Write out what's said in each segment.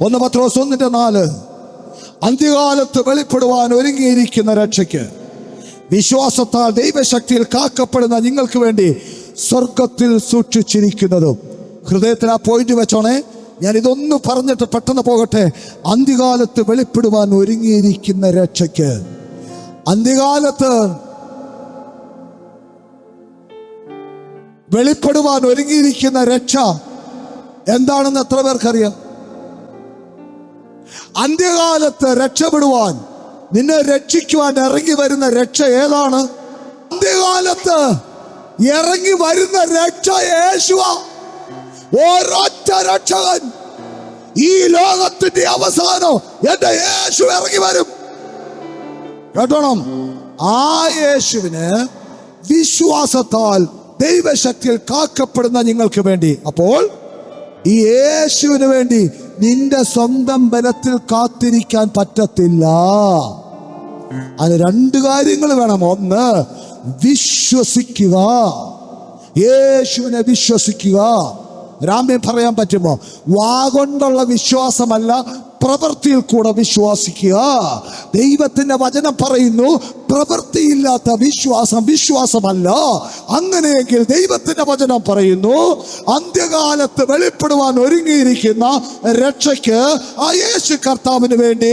ഒന്ന് പത്രോസ് ഒന്നിന്റെ നാല്. അന്ത്യകാലത്ത് വെളിപ്പെടുവാൻ ഒരുങ്ങിയിരിക്കുന്ന രക്ഷയ്ക്ക് വിശ്വാസത്താൽ ദൈവശക്തിയിൽ കാക്കപ്പെടുന്ന നിങ്ങൾക്ക് വേണ്ടി സ്വർഗത്തിൽ സൂക്ഷിച്ചിരിക്കുന്നതും. ഹൃദയത്തിൽ ആ പോയിന്റ് വെച്ചോണേ. ഞാൻ ഇതൊന്ന് പറഞ്ഞിട്ട് പെട്ടെന്ന് പോകട്ടെ. അന്ത്യകാലത്ത് വെളിപ്പെടുവാൻ ഒരുങ്ങിയിരിക്കുന്ന രക്ഷയ്ക്ക്. അന്ത്യകാലത്ത് വെളിപ്പെടുവാൻ ഒരുങ്ങിയിരിക്കുന്ന രക്ഷ. എന്താണെന്ന് എത്ര പേർക്കറിയാം? അന്ത്യകാലത്ത് രക്ഷപ്പെടുവാൻ നിന്നെ രക്ഷിക്കുവാൻ ഇറങ്ങി വരുന്ന രക്ഷ ഏതാണ്? അന്ത്യകാലത്ത് ഇറങ്ങി വരുന്ന രക്ഷ യേശുവ. ഓരൊറ്റ രക്ഷകൻ ഈ ലോകത്തിന്റെ അവസാനം എന്റെ യേശു ഇറങ്ങി വരും. കേട്ടോണം? ആ യേശുവിന് വിശ്വാസത്താൽ ദൈവശക്തിയിൽ കാക്കപ്പെടുന്ന നിങ്ങൾക്ക് വേണ്ടി. അപ്പോൾ ഈ യേശുവിന് വേണ്ടി നിന്റെ സ്വന്തം ബലത്തിൽ കാത്തിരിക്കാൻ പറ്റത്തില്ല. അതിന് രണ്ട് കാര്യങ്ങൾ വേണം. ഒന്ന് വിശ്വസിക്കുക. യേശുവിനെ വിശ്വസിക്കുക. രാമ്യം പറയാൻ പറ്റുമോ? വാ കൊണ്ടുള്ള വിശ്വാസമല്ല പ്രവൃത്തിയിൽ കൂടെ വിശ്വാസിക്കുക. ദൈവത്തിന്റെ വചനം പറയുന്നു പ്രവൃത്തിയില്ലാത്ത വിശ്വാസം വിശ്വാസമല്ല. അങ്ങനെയെങ്കിൽ ദൈവത്തിന്റെ വചനം പറയുന്നു അന്ത്യകാലത്ത് വെളിപ്പെടുവാൻ ഒരുങ്ങിയിരിക്കുന്ന രക്ഷയ്ക്ക് ആ യേശു കർത്താവിന് വേണ്ടി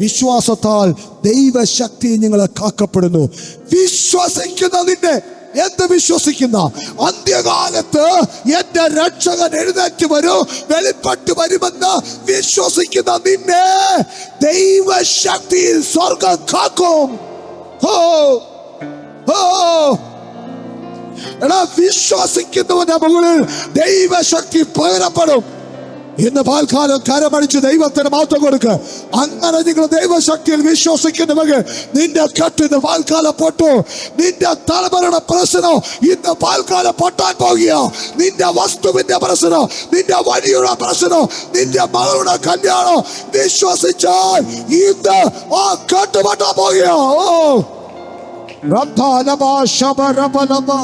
വിശ്വാസത്താൽ ദൈവശക്തി നിങ്ങളെ കാക്കപ്പെടുന്നു. വിശ്വസിക്കുന്നതിന്റെ എന്ത് വിശ്വസിക്കുന്ന അന്ത്യകാലത്ത് എന്റെ രക്ഷകൻ എഴുന്നേറ്റ് വരും വെളിപ്പെട്ട് വരുമെന്ന് വിശ്വസിക്കുന്ന നിന്നെ ദൈവശക്തിയിൽ സ്വർഗം കാക്കും. ഹോ ഹോ. എടാ വിശ്വസിക്കുന്നവന്റെ മുകളിൽ ദൈവശക്തി പകരപ്പെടും. ഇന്ന് പാൽക്കാലം കരമടിച്ച് ദൈവത്തിന് മാറ്റം കൊടുക്കുക അങ്ങനെ നിങ്ങൾ ദൈവശക്തിയിൽ വിശ്വസിക്കുന്നവർക്ക് നിന്റെ കെട്ടിന്ന് പാൽക്കാലം പൊട്ടു. നിന്റെ തലമുറയുടെ പ്രശ്നം ഇന്ന് പാൽക്കാലം പൊട്ടാൻ പോകുക നിന്റെ വസ്തുവിന്റെ പ്രശ്നം നിന്റെ വഴിയുടെ പ്രശ്നം നിന്റെ മകളുടെ കല്യാണം വിശ്വസിച്ചാൽ ഇന്ന് ആ കെട്ടുപൊട്ടാൻ പോകുക ഓ. റബ്ബാലബാ ശബരബലബാ